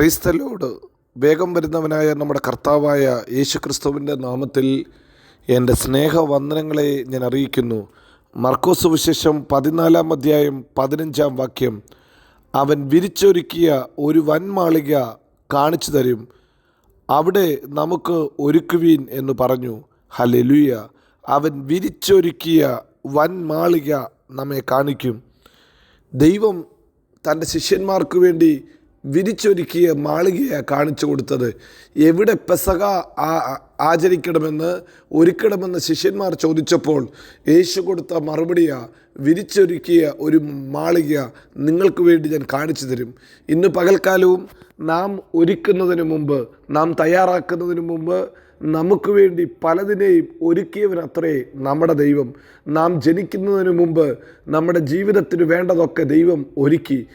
ക്രൈസ്തലോട് വേഗം വരുന്നവനായ നമ്മുടെ കർത്താവായ യേശു ക്രിസ്തുവിന്റെ നാമത്തിൽ എന്റെ സ്നേഹവന്ദനങ്ങളെ ഞാൻ അറിയിക്കുന്നു. മർക്കോസ് വിശേഷം പതിനാലാം അധ്യായം പതിനഞ്ചാം വാക്യം. അവൻ വിരിച്ചൊരുക്കിയ ഒരു വൻമാളിക കാണിച്ചു തരും. അവിടെ നമുക്ക് ഒരുക്കുവീൻ എന്ന് പറഞ്ഞു. ഹലലുയ അവൻ വിരിച്ചൊരുക്കിയ വൻമാളിക നമ്മെ കാണിക്കും. ദൈവം തന്റെ ശിഷ്യന്മാർക്ക് വേണ്ടി വിരിച്ചൊരുക്കിയ മാളികയാണ് കാണിച്ചു കൊടുത്തത്. എവിടെ പെസക ആചരിക്കണമെന്ന് ഒരുക്കണമെന്ന് ശിഷ്യന്മാർ ചോദിച്ചപ്പോൾ യേശു കൊടുത്ത മറുപടിയാ വിരിച്ചൊരുക്കിയ ഒരു മാളിക നിങ്ങൾക്ക് വേണ്ടി ഞാൻ കാണിച്ചു തരും. ഇന്ന് പകൽക്കാലവും നാം ഒരുക്കുന്നതിന് മുമ്പ് നാം തയ്യാറാക്കുന്നതിന് മുമ്പ് നമുക്ക് വേണ്ടി പലതിനെയും ഒരുക്കിയവനത്രേ നമ്മുടെ ദൈവം. നാം ജനിക്കുന്നതിന് മുമ്പ് നമ്മുടെ ജീവിതത്തിന് വേണ്ടതൊക്കെ ദൈവം ഒരുക്കി.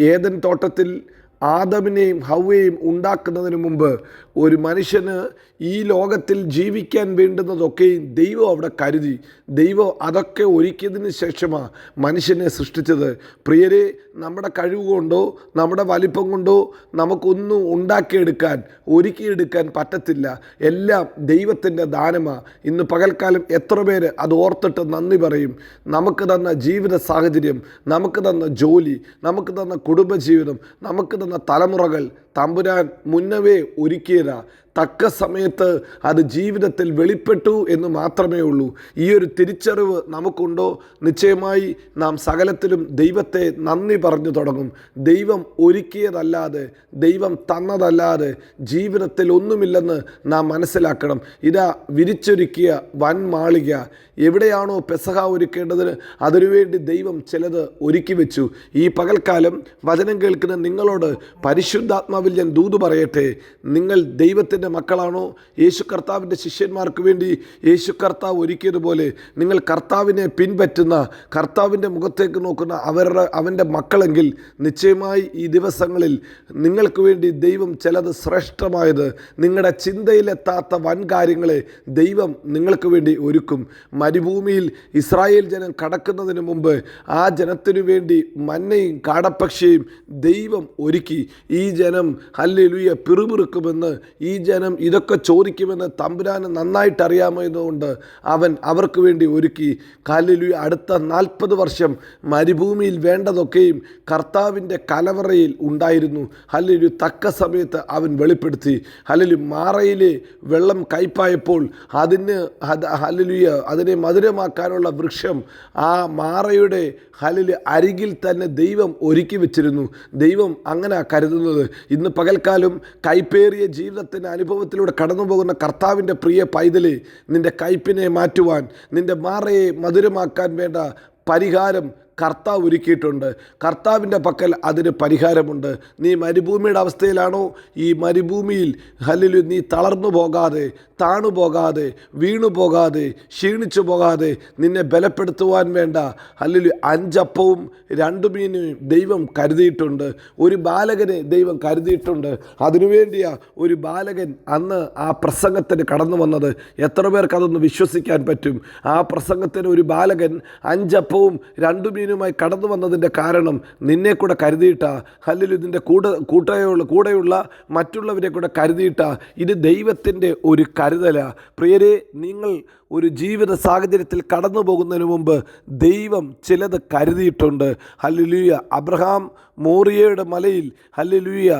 ഏതൻ തോട്ടത്തിൽ ആദമിനെയും ഹൗവയെയും ഉണ്ടാക്കുന്നതിന് മുമ്പ് ഒരു മനുഷ്യന് ഈ ലോകത്തിൽ ജീവിക്കാൻ വേണ്ടുന്നതൊക്കെയും ദൈവം അവിടെ കരുതി. ദൈവം അതൊക്കെ ഒരുക്കിയതിന് ശേഷമാണ് മനുഷ്യനെ സൃഷ്ടിച്ചത്. പ്രിയരെ നമ്മുടെ കഴിവ് കൊണ്ടോ നമ്മുടെ വലിപ്പം കൊണ്ടോ നമുക്കൊന്നും ഉണ്ടാക്കിയെടുക്കാൻ ഒരുക്കിയെടുക്കാൻ പറ്റത്തില്ല. എല്ലാം ദൈവത്തിന്റെ ദാനമാണ് ഇന്ന് പകൽക്കാലം എത്ര പേര് അത് ഓർത്തിട്ട് നന്ദി പറയും. നമുക്ക് തന്ന ജീവിത സാഹചര്യം നമുക്ക് തന്ന ജോലി നമുക്ക് തന്ന കുടുംബജീവിതം നമുക്ക് തന്ന തലമുറകൾ തമ്പുരാൻ മുന്നവേ ഒരുക്കിയതാ. തക്ക സമയത്ത് അത് ജീവിതത്തിൽ വെളിപ്പെട്ടു എന്ന് മാത്രമേ ഉള്ളൂ. ഈ ഒരു തിരിച്ചറിവ് നമുക്കുണ്ടോ? നിശ്ചയമായി നാം സകലത്തിലും ദൈവത്തെ നന്ദി പറഞ്ഞു തുടങ്ങും. ദൈവം ഒരുക്കിയതല്ലാതെ ദൈവം തന്നതല്ലാതെ ജീവിതത്തിൽ ഒന്നുമില്ലെന്ന് നാം മനസ്സിലാക്കണം. ഇതാ വിരിച്ചൊരുക്കിയ വൻ മാളിക എവിടെയാണോ പെസഹ ഒരുക്കേണ്ടതിന് അതിനുവേണ്ടി ദൈവം ചിലത് ഒരുക്കി വെച്ചു. ഈ പകൽക്കാലം വചനം കേൾക്കുന്ന നിങ്ങളോട് പരിശുദ്ധാത്മാവിൽ ഞാൻ ദൂത് പറയട്ടെ. നിങ്ങൾ ദൈവത്തിന്റെ മക്കളാണോ? യേശു കർത്താവിന്റെ ശിഷ്യന്മാർക്ക് വേണ്ടി യേശു കർത്താവ് ഒരുക്കിയതുപോലെ നിങ്ങൾ കർത്താവിനെ പിൻപറ്റുന്ന കർത്താവിന്റെ മുഖത്തേക്ക് നോക്കുന്ന അവരുടെ അവന്റെ മക്കളെങ്കിൽ നിശ്ചയമായി ഈ ദിവസങ്ങളിൽ നിങ്ങൾക്ക് വേണ്ടി ദൈവം ചിലത് ശ്രേഷ്ഠമായത് നിങ്ങളുടെ ചിന്തയിലെത്താത്ത വൻ കാര്യങ്ങളെ ദൈവം നിങ്ങൾക്ക് വേണ്ടി ഒരുക്കും. മരുഭൂമിയിൽ ഇസ്രായേൽ ജനം കടക്കുന്നതിന് മുമ്പ് ആ ജനത്തിനു വേണ്ടി മന്നയും കാടപ്പക്ഷിയും ദൈവം ഒരുക്കി. ഈ ജനം ഹല്ലേലൂയ പിറുപിറുക്കുമെന്ന് ഈ ജനം ഇതൊക്കെ ചോദിക്കുമെന്ന് തമ്പുരാന് നന്നായിട്ട് അറിയാമെന്നുകൊണ്ട് അവൻ അവർക്ക് വേണ്ടി ഒരുക്കി. ഹല്ലിലുയ അടുത്ത നാൽപ്പത് വർഷം മരുഭൂമിയിൽ വേണ്ടതൊക്കെയും കർത്താവിന്റെ കലവറയിൽ ഉണ്ടായിരുന്നു. ഹല്ലിലു തക്ക സമയത്ത് അവൻ വെളിപ്പെടുത്തി. ഹല്ലിലു മാറയിലെ വെള്ളം കയ്പായപ്പോൾ അതിന് ഹല്ലിലുയ അതിനെ മധുരമാക്കാനുള്ള വൃക്ഷം ആ മാറയുടെ ഹലിൽ അരികിൽ തന്നെ ദൈവം ഒരുക്കി വെച്ചിരുന്നു. ദൈവം അങ്ങനെ കരുതുന്നത്. ഇന്ന് പകൽക്കാലം കൈപ്പേറിയ ജീവിതത്തിന്റെ അനുഭവത്തിലൂടെ കടന്നു പോകുന്ന കർത്താവിന്റെ പ്രിയ പൈതലി നിന്റെ കയ്പിനെ മാറ്റുവാൻ നിന്റെ മാറയെ മധുരമാക്കാൻ വേണ്ട പരിഹാരം കർത്താവ് ഒരുക്കിയിട്ടുണ്ട്. കർത്താവിന്റെ പക്കൽ അതിന് പരിഹാരമുണ്ട്. നീ മരുഭൂമിയുടെ അവസ്ഥയിലാണോ? ഈ മരുഭൂമിയിൽ ഹലിലു നീ തളർന്നു പോകാതെ താണു പോകാതെ വീണു പോകാതെ ക്ഷീണിച്ചു പോകാതെ നിന്നെ ബലപ്പെടുത്തുവാൻ വേണ്ട. ഹലിലു അഞ്ചപ്പവും രണ്ടു മീനും ദൈവം കരുതിയിട്ടുണ്ട്. ഒരു ബാലകനെ ദൈവം കരുതിയിട്ടുണ്ട്. അതിനുവേണ്ടിയാ ഒരു ബാലകൻ അന്ന് ആ പ്രസംഗത്തിന് കടന്നു വന്നത്. എത്ര പേർക്ക് അതൊന്ന് വിശ്വസിക്കാൻ പറ്റും? ആ പ്രസംഗത്തിന് ഒരു ബാലകൻ അഞ്ചപ്പവും രണ്ടു മീനുമായി കടന്നു വന്നതിന്റെ കാരണം നിന്നെ കൂടെ കരുതിയിട്ട അല്ലെങ്കിൽ ഇതിന്റെ കൂടെ കൂട്ടയുള്ള കൂടെയുള്ള മറ്റുള്ളവരെ കൂടെ കരുതിയിട്ട ഇത് ദൈവത്തിന്റെ ഒരു കരുതല. പ്രിയരെ നിങ്ങൾ ഒരു ജീവിത സാഹചര്യത്തിൽ കടന്നു പോകുന്നതിന് മുമ്പ് ദൈവം ചിലത് കരുതിയിട്ടുണ്ട്. ഹല്ലുലൂയ. അബ്രഹാം മോറിയയുടെ മലയിൽ ഹല്ലുലൂയ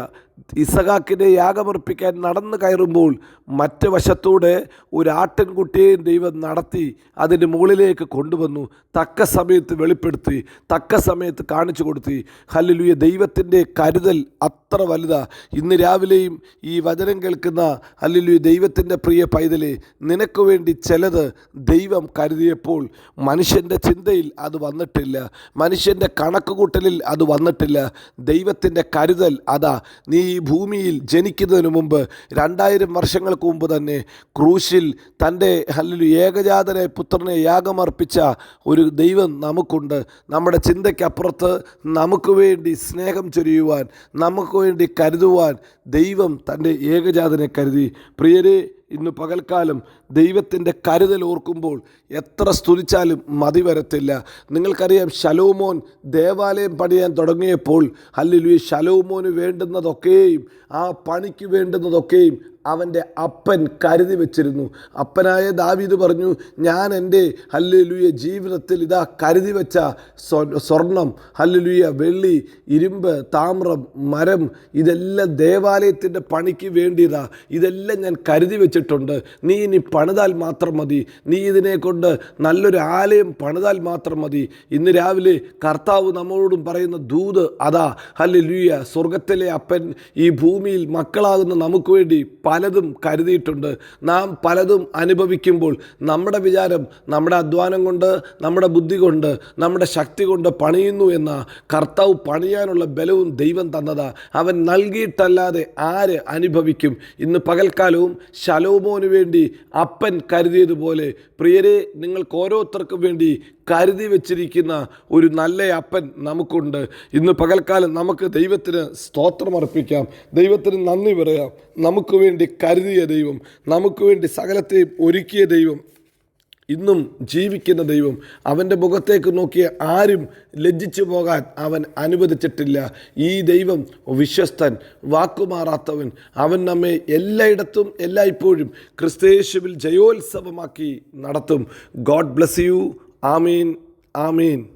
ഇസഹാക്കിനെ യാഗമർപ്പിക്കാൻ നടന്നു കയറുമ്പോൾ മറ്റു വശത്തൂടെ ഒരു ആട്ടിൻകുട്ടിയെയും ദൈവം നടത്തി അതിന്റെ മുകളിലേക്ക് കൊണ്ടുവന്നു. തക്ക സമയത്ത് വെളിപ്പെടുത്തി തക്ക സമയത്ത് കാണിച്ചു കൊടുത്തി. ഹല്ലുലൂയ. ദൈവത്തിന്റെ കരുതൽ അത്ര വലുതാ. ഇന്ന് രാവിലെയും ഈ വചനം കേൾക്കുന്ന ഹല്ലുലൂയ ദൈവത്തിന്റെ പ്രിയ പൈതലെ നിനക്ക് വേണ്ടി ചിലത് ദൈവം കരുതിയപ്പോൾ മനുഷ്യന്റെ ചിന്തയിൽ അത് വന്നിട്ടില്ല. മനുഷ്യന്റെ കണക്കുകൂട്ടലിൽ അത് വന്നിട്ടില്ല. ദൈവത്തിന്റെ കരുതൽ അതാ നീ ഈ ഭൂമിയിൽ ജനിക്കുന്നതിന് മുമ്പ് രണ്ടായിരം വർഷങ്ങൾക്ക് മുമ്പ് തന്നെ ക്രൂശിൽ തന്റെ അല്ലൊരു ഏകജാതനെ പുത്രനെ യാഗമർപ്പിച്ച ഒരു ദൈവം നമുക്കുണ്ട്. നമ്മുടെ ചിന്തയ്ക്കപ്പുറത്ത് നമുക്ക് വേണ്ടി സ്നേഹം ചൊരിയുവാൻ നമുക്ക് വേണ്ടി കരുതുവാൻ ദൈവം തന്റെ ഏകജാതനെ കരുതി. പ്രിയരെ ഇന്ന് പകൽക്കാലം ദൈവത്തിന്റെ കരുതൽ ഓർക്കുമ്പോൾ എത്ര സ്തുതിച്ചാലും മതി വരത്തില്ല. നിങ്ങൾക്കറിയാം ശലോമോൻ ദേവാലയം പണിയാൻ തുടങ്ങിയപ്പോൾ ഹല്ലേലൂയ ശലോമോന് വേണ്ടുന്നതൊക്കെയും ആ പണിക്ക് വേണ്ടുന്നതൊക്കെയും അവന്റെ അപ്പൻ കരുതി വെച്ചിരുന്നു. അപ്പനായ ദാവീദ് പറഞ്ഞു ഞാൻ എന്റെ ഹല്ലേലൂയ ജീവിതത്തിൽ ഇതാ കരുതി വെച്ച സ്വ- സ്വർണം ഹല്ലേലൂയ വെള്ളി ഇരുമ്പ് താമ്രം മരം ഇതെല്ലാം ദേവാലയത്തിന്റെ പണിക്ക് വേണ്ടിയതാ. ഇതെല്ലാം ഞാൻ കരുതി വെച്ചിട്ടുണ്ട്. നീ ഇനി പണിതാൽ മാത്രം മതി. നീ ഇതിനെ കൊണ്ട് നല്ലൊരു ആലയം പണിതാൽ മാത്രം മതി. ഇന്ന് രാവിലെ കർത്താവ് നമ്മളോടും പറയുന്ന ദൂത് അതാ. ഹല്ലേലൂയ സ്വർഗത്തിലെ അപ്പൻ ഈ ഭൂമിയിൽ മക്കളാകുന്ന നമുക്ക് വേണ്ടി പലതും കരുതിയിട്ടുണ്ട്. നാം പലതും അനുഭവിക്കുമ്പോൾ നമ്മുടെ വിചാരം നമ്മുടെ അധ്വാനം കൊണ്ട് നമ്മുടെ ബുദ്ധി കൊണ്ട് നമ്മുടെ ശക്തി കൊണ്ട് പണിയുന്നു എന്ന കർത്താവ് പണിയാനുള്ള ബലവും ദൈവം തന്നതാ. അവൻ നൽകിയിട്ടല്ലാതെ ആര് അനുഭവിക്കും? ഇന്ന് പകൽക്കാലവും ശലോമോന് വേണ്ടി അപ്പൻ കരുതിയതുപോലെ. പ്രിയരെ നിങ്ങൾക്ക് ഓരോരുത്തർക്കും വേണ്ടി കരുതി വെച്ചിരിക്കുന്ന ഒരു നല്ല അപ്പൻ നമുക്കുണ്ട്. ഇന്ന് പകൽക്കാലം നമുക്ക് ദൈവത്തിന് സ്തോത്രമർപ്പിക്കാം ദൈവത്തിന് നന്ദി പറയാം. നമുക്ക് വേണ്ടി കരുതിയ ദൈവം നമുക്ക് വേണ്ടി സകലത്തെയും ഒരുക്കിയ ദൈവം ഇന്നും ജീവിക്കുന്ന ദൈവം അവന്റെ മുഖത്തേക്ക് നോക്കിയ ആരും ലജ്ജിച്ചു പോകാൻ അവൻ അനുവദിച്ചിട്ടില്ല. ഈ ദൈവം വിശ്വസ്തൻ വാക്കുമാറാത്തവൻ. അവൻ നമ്മെ എല്ലായിടത്തും എല്ലായ്പ്പോഴും ക്രിസ്തേശുവിൽ ജയോത്സവമാക്കി നടത്തും. God bless you. Amen, Amen.